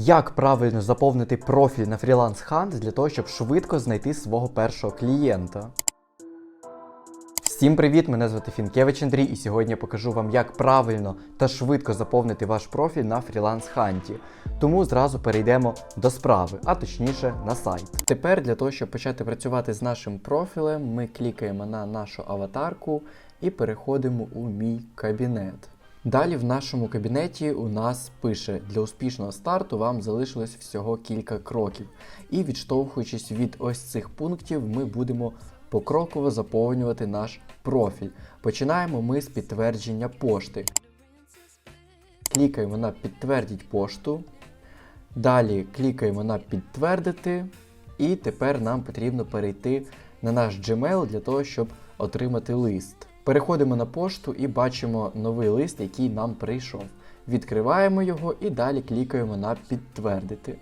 Як правильно заповнити профіль на Freelance Hunt для того, щоб швидко знайти свого першого клієнта? Всім привіт! Мене звати Фінкевич Андрій, і сьогодні я покажу вам, як правильно та швидко заповнити ваш профіль на Freelance Hunt. Тому зразу перейдемо до справи, а точніше на сайт. Тепер для того, щоб почати працювати з нашим профілем, ми клікаємо на нашу аватарку і переходимо у мій кабінет. Далі в нашому кабінеті у нас пише для успішного старту вам залишилось всього кілька кроків. І відштовхуючись від ось цих пунктів, ми будемо покроково заповнювати наш профіль. Починаємо ми з підтвердження пошти. Клікаємо на підтвердіть пошту. Далі клікаємо на підтвердити. І тепер нам потрібно перейти на наш Gmail для того, щоб отримати лист. Переходимо на пошту і бачимо новий лист, який нам прийшов. Відкриваємо його і далі клікаємо на підтвердити.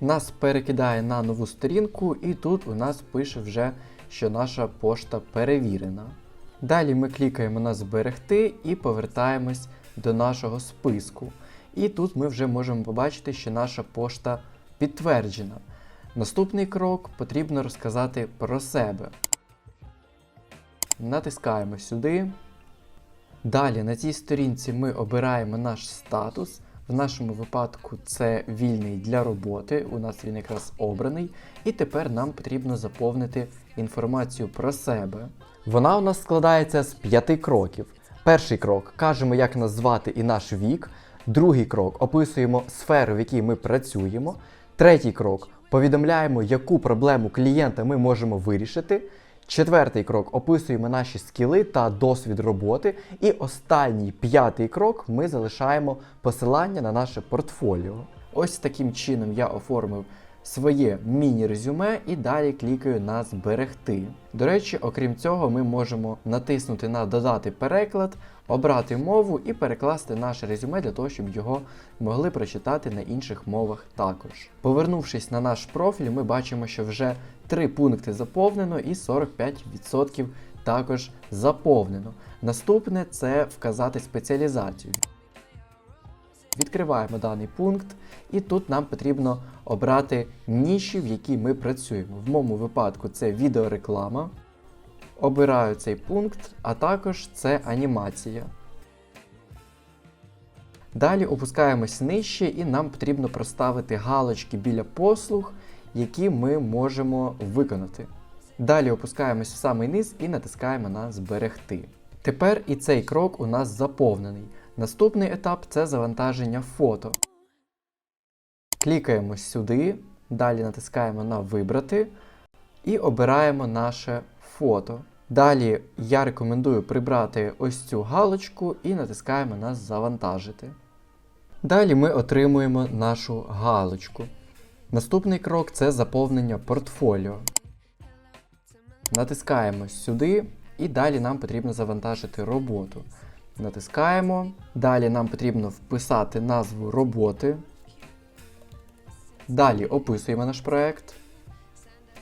Нас перекидає на нову сторінку, і тут у нас пише вже, що наша пошта перевірена. Далі ми клікаємо на зберегти і повертаємось до нашого списку. І тут ми вже можемо побачити, що наша пошта підтверджена. Наступний крок потрібно розказати про себе. Натискаємо сюди. Далі на цій сторінці ми обираємо наш статус. В нашому випадку це вільний для роботи. У нас він якраз обраний. І тепер нам потрібно заповнити інформацію про себе. Вона у нас складається з п'яти кроків. Перший крок кажемо, як нас звати і наш вік. Другий крок описуємо сферу, в якій ми працюємо. Третій крок повідомляємо, яку проблему клієнта ми можемо вирішити. Четвертий крок описуємо наші скіли та досвід роботи. І останній п'ятий крок ми залишаємо посилання на наше портфоліо. Ось таким чином я оформив своє міні-резюме і далі клікаю на зберегти. До речі, окрім цього, ми можемо натиснути на додати переклад, обрати мову і перекласти наше резюме для того, щоб його могли прочитати на інших мовах також. Повернувшись на наш профіль, ми бачимо, що вже три пункти заповнено і 45% також заповнено. Наступне це вказати спеціалізацію. Відкриваємо даний пункт, і тут нам потрібно обрати ніші, в якій ми працюємо. В моєму випадку це відеореклама. Обираю цей пункт, а також це анімація. Далі опускаємось нижче, і нам потрібно проставити галочки біля послуг, які ми можемо виконати. Далі опускаємось в самий низ і натискаємо на Зберегти. Тепер і цей крок у нас заповнений. Наступний етап це завантаження фото. Клікаємо сюди, далі натискаємо на Вибрати і обираємо наше фото. Далі я рекомендую прибрати ось цю галочку і натискаємо на Завантажити. Далі ми отримуємо нашу галочку. Наступний крок це заповнення портфоліо. Натискаємо сюди, і далі нам потрібно завантажити роботу. Натискаємо. Далі нам потрібно вписати назву роботи. Далі описуємо наш проект.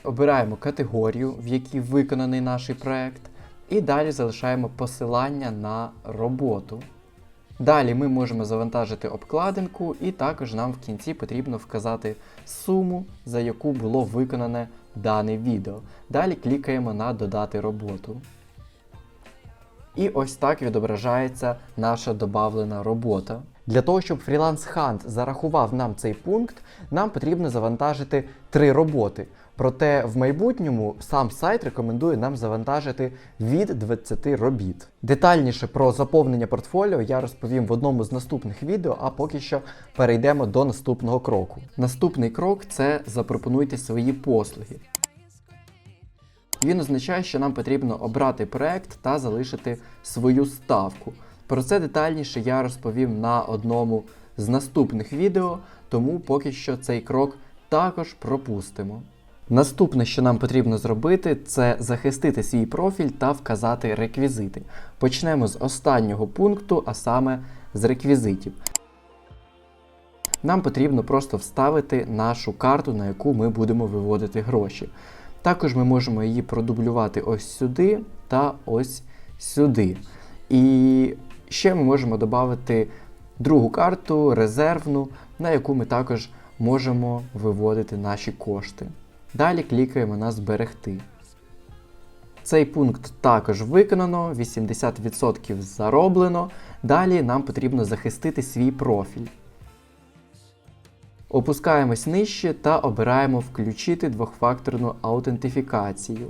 Обираємо категорію, в якій виконаний наш проект. І далі залишаємо посилання на роботу. Далі ми можемо завантажити обкладинку, і також нам в кінці потрібно вказати суму, за яку було виконане дане відео. Далі клікаємо на Додати роботу. І ось так відображається наша добавлена робота. Для того, щоб Freelance Hunt зарахував нам цей пункт, нам потрібно завантажити три роботи. Проте в майбутньому сам сайт рекомендує нам завантажити від 20 робіт. Детальніше про заповнення портфоліо я розповім в одному з наступних відео, а поки що перейдемо до наступного кроку. Наступний крок це запропонуйте свої послуги. Він означає, що нам потрібно обрати проект та залишити свою ставку. Про це детальніше я розповім на одному з наступних відео, тому поки що цей крок також пропустимо. Наступне, що нам потрібно зробити, це захистити свій профіль та вказати реквізити. Почнемо з останнього пункту, а саме з реквізитів. Нам потрібно просто вставити нашу карту, на яку ми будемо виводити гроші. Також ми можемо її продублювати ось сюди та ось сюди. І ще ми можемо додати другу карту, резервну, на яку ми також можемо виводити наші кошти. Далі клікаємо на зберегти. Цей пункт також виконано, 80% зароблено. Далі нам потрібно захистити свій профіль. Опускаємось нижче та обираємо включити двохфакторну аутентифікацію.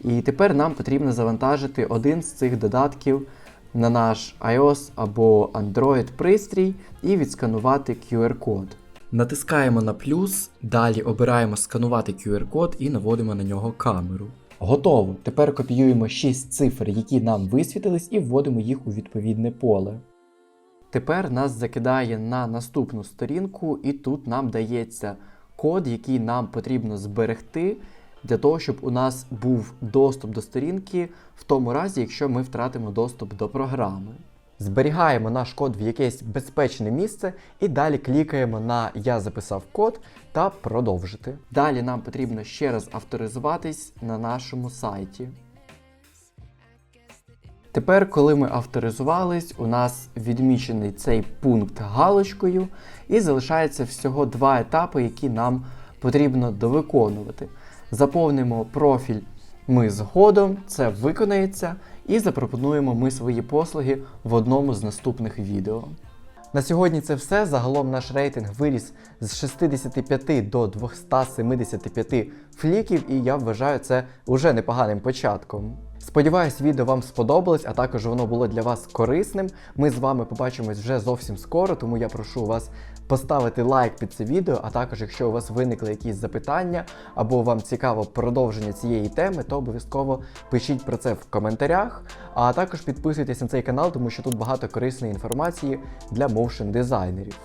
І тепер нам потрібно завантажити один з цих додатків на наш iOS або Android пристрій і відсканувати QR-код. Натискаємо на плюс, далі обираємо сканувати QR-код і наводимо на нього камеру. Готово. Тепер копіюємо 6 цифр, які нам висвітились, і вводимо їх у відповідне поле. Тепер нас закидає на наступну сторінку, і тут нам дається код, який нам потрібно зберегти для того, щоб у нас був доступ до сторінки в тому разі, якщо ми втратимо доступ до програми. Зберігаємо наш код в якесь безпечне місце і далі клікаємо на Я записав код та продовжити. Далі нам потрібно ще раз авторизуватись на нашому сайті. Тепер, коли ми авторизувались, у нас відмічений цей пункт галочкою, і залишається всього два етапи, які нам потрібно довиконувати. Заповнимо профіль ми згодом, це виконається, і запропонуємо ми свої послуги в одному з наступних відео. На сьогодні це все. Загалом наш рейтинг виріс з 65 до 275 фліків, і я вважаю це уже непоганим початком. Сподіваюсь, відео вам сподобалось, а також воно було для вас корисним. Ми з вами побачимось вже зовсім скоро, тому я прошу вас поставити лайк під це відео, а також, якщо у вас виникли якісь запитання або вам цікаво продовження цієї теми, то обов'язково пишіть про це в коментарях. А також підписуйтесь на цей канал, тому що тут багато корисної інформації для моушн дизайнерів.